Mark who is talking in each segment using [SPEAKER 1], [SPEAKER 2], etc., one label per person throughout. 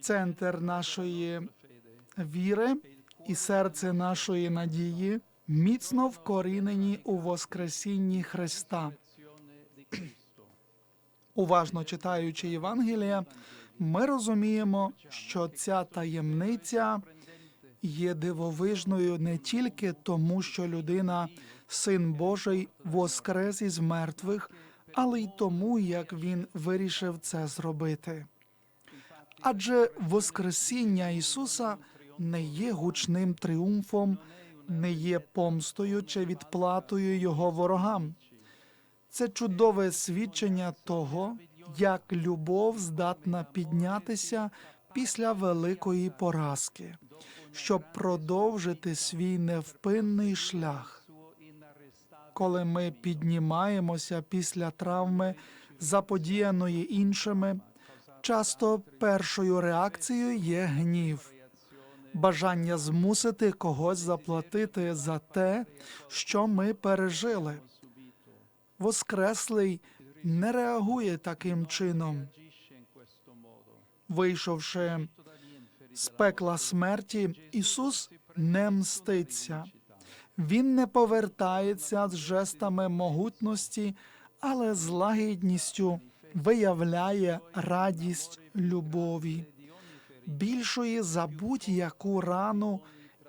[SPEAKER 1] центр нашої віри і серце нашої надії міцно вкорінені у Воскресінні Христа. Уважно читаючи Євангелія, ми розуміємо, що ця таємниця є дивовижною не тільки тому, що людина, син Божий, воскрес із мертвих, але й тому, як він вирішив це зробити. Адже Воскресіння Ісуса не є гучним тріумфом, не є помстою чи відплатою Його ворогам. Це чудове свідчення того, як любов здатна піднятися після великої поразки, щоб продовжити свій невпинний шлях. Коли ми піднімаємося після травми, заподіяної іншими, часто першою реакцією є гнів, бажання змусити когось заплатити за те, що ми пережили. Воскреслий не реагує таким чином. Вийшовши з пекла смерті, Ісус не мститься. Він не повертається з жестами могутності, але з лагідністю виявляє радість любові, більшої за будь-яку рану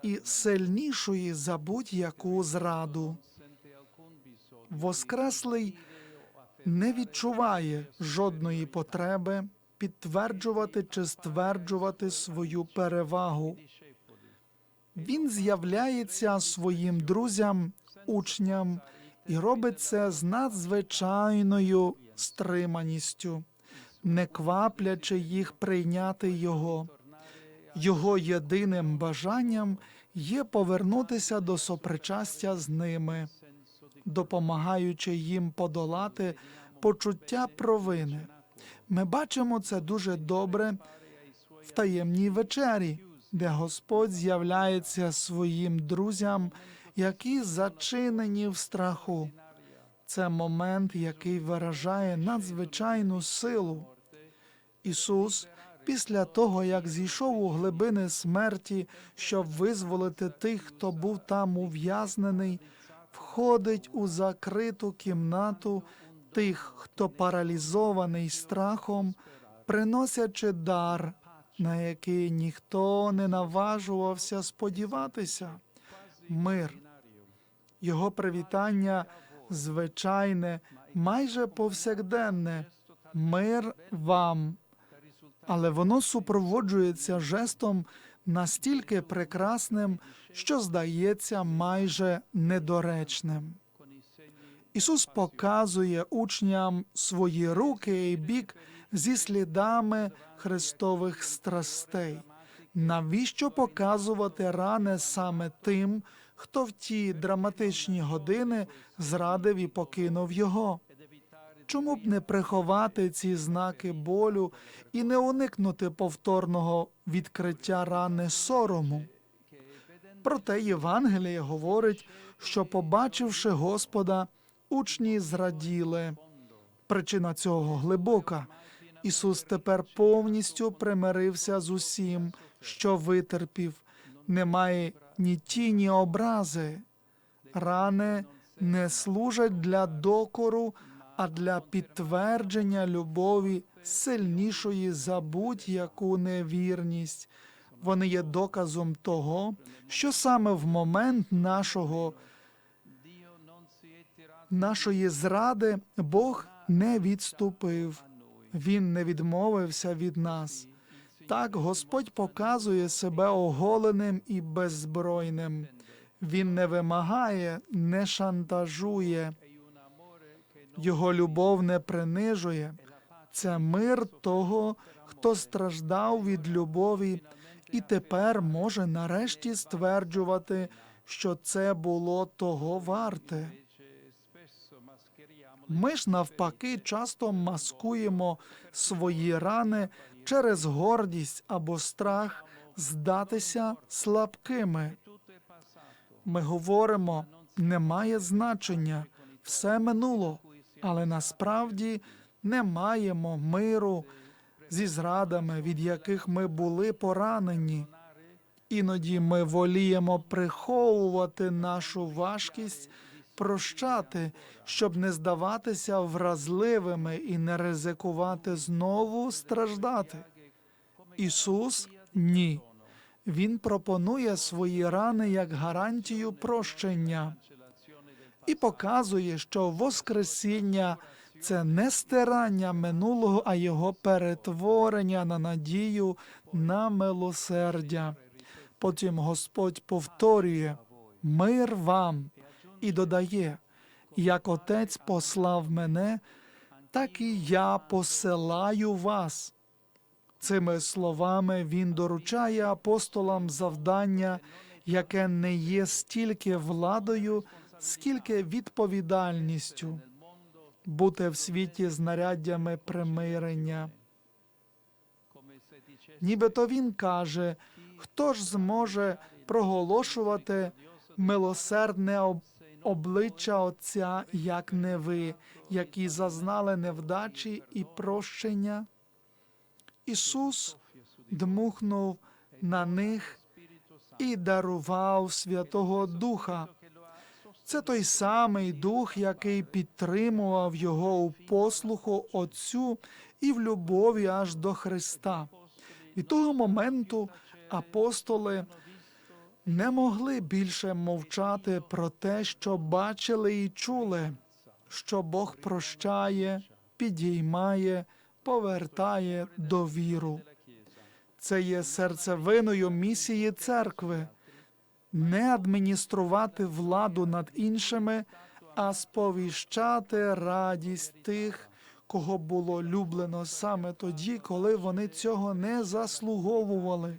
[SPEAKER 1] і сильнішої за будь-яку зраду. Воскреслий не відчуває жодної потреби підтверджувати чи стверджувати свою перевагу. Він з'являється своїм друзям, учням і робить це з надзвичайною стриманістю, не кваплячи їх прийняти його. Його єдиним бажанням є повернутися до сопричастя з ними, допомагаючи їм подолати почуття провини. Ми бачимо це дуже добре в таємній вечері, де Господь з'являється своїм друзям, які зачинені в страху. Це момент, який виражає надзвичайну силу. Ісус, після того, як зійшов у глибини смерті, щоб визволити тих, хто був там ув'язнений, входить у закриту кімнату тих, хто паралізований страхом, приносячи дар, на який ніхто не наважувався сподіватися. Мир. Його привітання звичайне, майже повсякденне. Мир вам. Але воно супроводжується жестом настільки прекрасним, що здається майже недоречним. Ісус показує учням свої руки і бік зі слідами Христових страстей. Навіщо показувати рани саме тим, хто в ті драматичні години зрадив і покинув його? Чому б не приховати ці знаки болю і не уникнути повторного відкриття рани сорому? Проте Євангеліє говорить, що, побачивши Господа, учні зраділи. Причина цього глибока. Ісус тепер повністю примирився з усім, що витерпів. Немає ні тіні образи. Рани не служать для докору, а для підтвердження любові сильнішої за будь-яку невірність. Вони є доказом того, що саме в момент нашого нашої зради Бог не відступив, Він не відмовився від нас. Так Господь показує себе оголеним і беззбройним. Він не вимагає, не шантажує. Його любов не принижує. Це мир того, хто страждав від любові, і тепер може нарешті стверджувати, що це було того варте. Ми ж навпаки часто маскуємо свої рани через гордість або страх здатися слабкими. Ми говоримо, немає значення, все минуло, але насправді не маємо миру, зі зрадами, від яких ми були поранені. Іноді ми воліємо приховувати нашу важкість, прощати, щоб не здаватися вразливими і не ризикувати знову страждати. Ісус ні. Він пропонує свої рани як гарантію прощення і показує, що Воскресіння це не стирання минулого, а його перетворення на надію на милосердя. Потім Господь повторює мир вам і додає, як Отець послав мене, так і я посилаю вас. Цими словами він доручає апостолам завдання, яке не є стільки владою, скільки відповідальністю бути в світі знаряддями примирення. Нібито він каже, хто ж зможе проголошувати милосердне обличчя Отця, як не ви, які зазнали невдачі і прощення? Ісус дмухнув на них і дарував Святого Духа. Це той самий дух, який підтримував його у послуху Отцю і в любові аж до Христа. Від того моменту апостоли не могли більше мовчати про те, що бачили і чули, що Бог прощає, підіймає, повертає до віру. Це є серцевиною місії церкви не адмініструвати владу над іншими, а сповіщати радість тих, кого було люблено саме тоді, коли вони цього не заслуговували.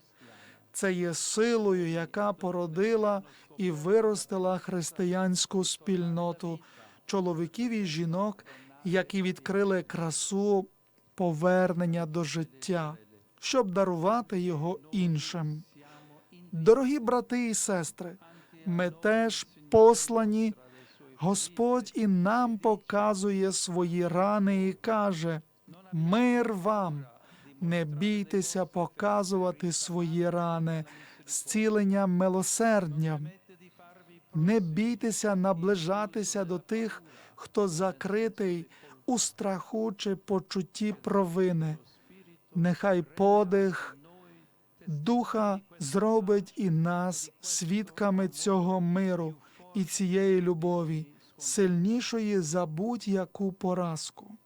[SPEAKER 1] Це є силою, яка породила і виростила християнську спільноту чоловіків і жінок, які відкрили красу повернення до життя, щоб дарувати його іншим. Дорогі брати і сестри, ми теж послані. Господь і нам показує свої рани і каже: Мир вам, не бійтеся показувати свої рани, зцілення милосердням. Не бійтеся наближатися до тих, хто закритий у страху чи почутті провини. Нехай подих Духа зробить і нас свідками цього миру і цієї любові, сильнішої за будь-яку поразку.